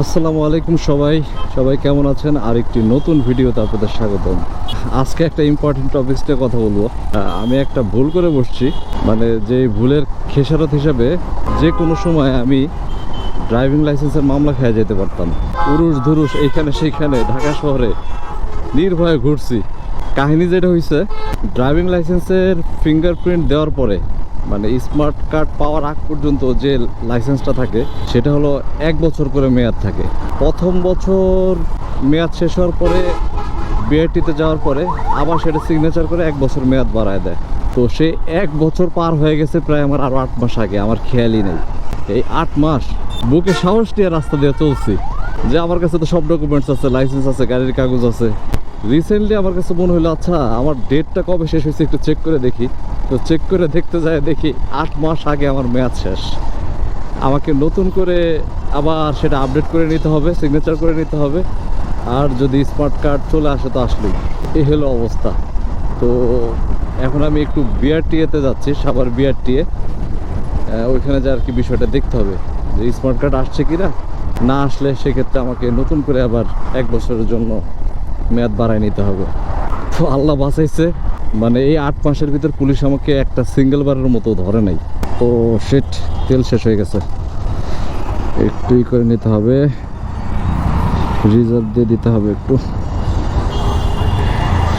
আসসালামু আলাইকুম সবাই। সবাই কেমন আছেন? আর একটি নতুন ভিডিওতে আপনাদের স্বাগতম। আজকে একটা ইম্পর্টেন্ট টপিক্সটা কথা বলব। আমি একটা ভুল করে বসছি। মানে যে ভুলের খেসারত হিসাবে যে কোনো সময় আমি ড্রাইভিং লাইসেন্সের মামলা খেয়ে যেতে পারতাম। উরুস ধুরুস এইখানে সেইখানে ঢাকা শহরে নির্ভয়ে ঘুরছি। কাহিনী যেটা হয়েছে ড্রাইভিং লাইসেন্সের ফিঙ্গারপ্রিন্ট দেওয়ার পরে মানে স্মার্ট কার্ড পাওয়ার আগ পর্যন্ত যে লাইসেন্সটা থাকে, সেটা হলো এক বছর করে মেয়াদ থাকে। প্রথম বছর মেয়াদ শেষ হওয়ার পরে বিআরটিতে যাওয়ার পরে আবার সেটা সিগনেচার করে এক বছর মেয়াদ বাড়ায় দেয়। তো সে এক বছর পার হয়ে গেছে প্রায় আমার আরও আট মাস আগে, আমার খেয়ালই নেই। এই আট মাস বুকে সাহস নিয়ে রাস্তা দিয়ে চলছি। যে আমার কাছে তো সব ডকুমেন্টস আছে লাইসেন্স আছে, গাড়ির কাগজ আছে। রিসেন্টলি আমার কাছে মনে হলো আচ্ছা আমার ডেটটা কবে শেষ হয়েছে একটু চেক করে দেখি। তো চেক করে দেখতে যায় দেখি আট মাস আগে আমার মেয়াদ শেষ। আমাকে নতুন করে আবার সেটা আপডেট করে নিতে হবে সিগনেচার করে নিতে হবে। আর যদি স্মার্ট কার্ড চলে আসে তো আসলেই। এই হলো অবস্থা। তো এখন আমি একটু বিআরটিএতে যাচ্ছি, সাবার বিআরটিএ ওইখানে যা আর কি বিষয়টা দেখতে হবে, যে স্মার্ট কার্ড আসছে কি না না আসলে সেক্ষেত্রে আমাকে নতুন করে আবার এক বছরের জন্য মেয়াদ বাড়ায় নিতে হবে। তো আল্লাহ বাঁচাইছে। মানে এই আট মাসের ভিতর পুলিশ আমাকে একটা সিঙ্গেল বারের মতো ধরে নাই। তো সেট তেল শেষ হয়ে গেছে। একটু ই করে নিতে হবে। রিজার্ভ দিয়ে দিতে হবে একটু।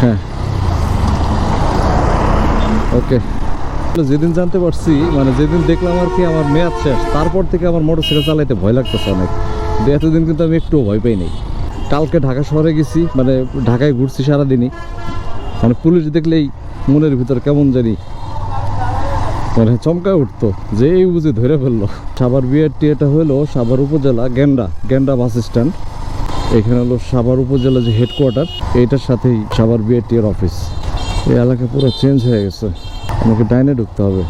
হ্যাঁ। ওকে যেদিন জানতে পারছি মানে যেদিন দেখলাম আর কি আমার মেয়াদ শেষ, তারপর থেকে আমার মোটর সাইকেল চালাইতে ভয় লাগতেছে অনেক। এতদিন কিন্তু আমি একটু ভয় পাই নাই। কালকে ঢাকা শহরে গেছি মানে ঢাকায় ঘুরছি সারাদিনই। মানে পুলিশ দেখলেই মনের ভিতর কেমন জানি মানে চমকায় উঠতো, যে এই বুঝে ধরে ফেলল। সাভার বিআরটি এটা হলো সাভার উপজেলা গেন্ডা গেন্ডা বাস স্ট্যান্ড। এখানে হলো সাভার উপজেলা যে হেডকোয়ার্টার এইটার সাথেই সাভার বিআরটি এর অফিস এই এলাকা পুরো চেঞ্জ হয়ে গেছে। আমাকে ডাইনে ঢুকতে হবে।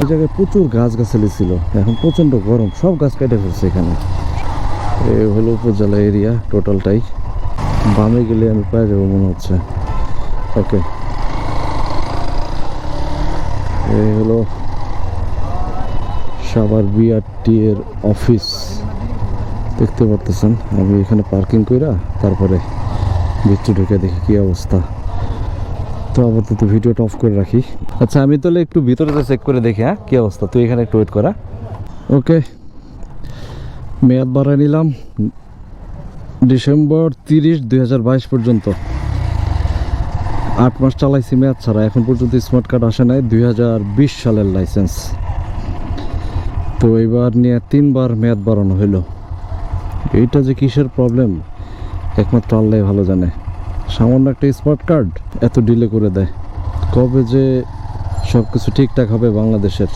এই জায়গায় প্রচুর গাছ গাছালি ছিল। এখন প্রচণ্ড গরম, সব গাছ কেটে ফেলছে এখানে। এই হলো উপজেলা এরিয়া টোটালটাই। বামে গেলে আমি পায়ে যাব মনে হচ্ছে। ওকে। এই হলো সাভার বিআরটি এর অফিস। দেখতে পারতেছেন, আমি এখানে পার্কিং কইরা তারপরে ভিতরে ঢুকে দেখি কি অবস্থা। তো আপাতত ভিডিওটা অফ করে রাখি। আচ্ছা আমি তাহলে একটু ভিতরে চেক করে দেখি হ্যাঁ? কী অবস্থা? তুই এখানে একটু ওয়েট করা। ওকে মেয়াদ বাড়ায় নিলাম ডিসেম্বর তিরিশ দু হাজার বাইশ পর্যন্ত। আট মাস চালাইছি মেয়াদ ছাড়া, এখন পর্যন্ত স্মার্ট কার্ড আসে নাই দু হাজার বিশ সালের লাইসেন্স তো এবার নিয়ে তিনবার মেয়াদ বাড়ানো হইল। এইটা যে কিসের প্রবলেম একমাত্র আল্লাহ ভালো জানে। সামান্য একটা স্মার্ট কার্ড এত ডিলে করে দেয়। কবে যে সব কিছু ঠিকঠাক হবে বাংলাদেশের।